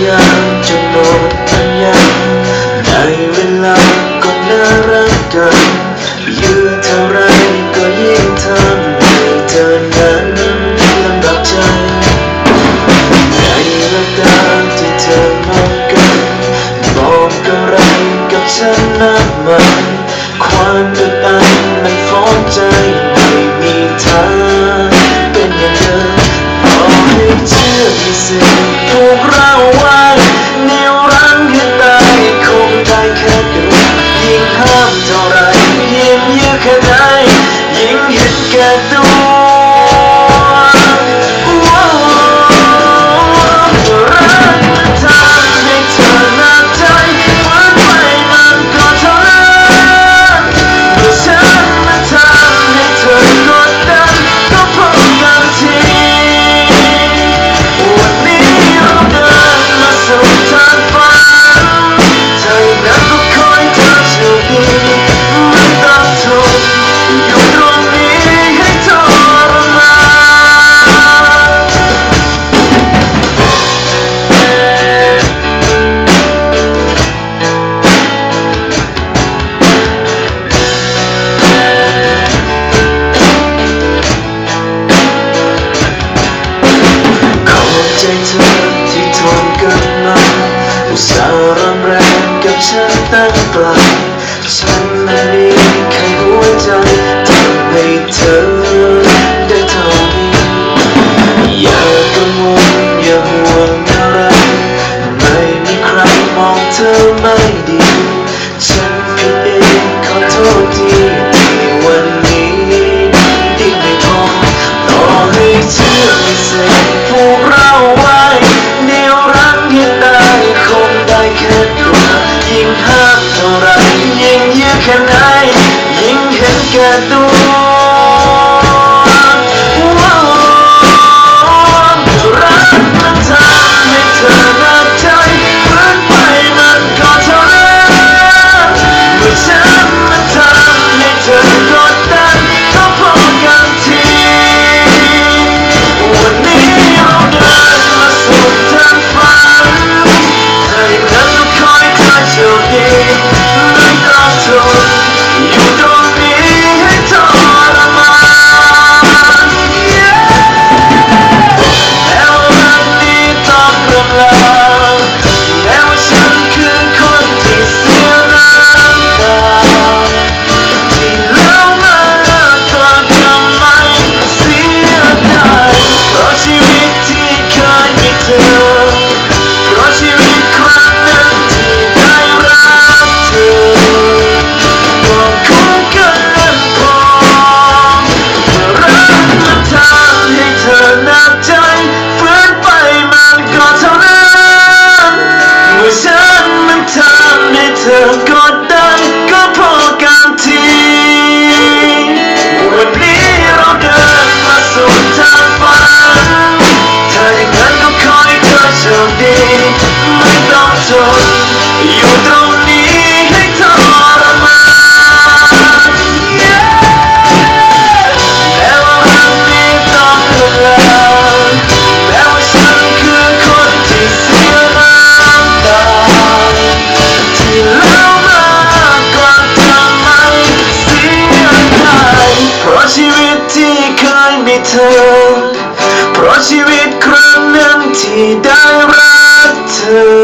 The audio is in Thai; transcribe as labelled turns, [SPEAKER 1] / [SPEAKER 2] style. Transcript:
[SPEAKER 1] yeah. อุตส่าห์รำแรงกับฉันตั้งไกลฉันไม่มีใครหัวใจทำให้เธอได้เท่านี้อย่ากังวลอย่าห่วงอะไรไม่มีใครมองเธอไม่ดีฉัน Maria, tú. love เธอ เพราะชีวิตครั้งนั้นที่ได้รักเธอ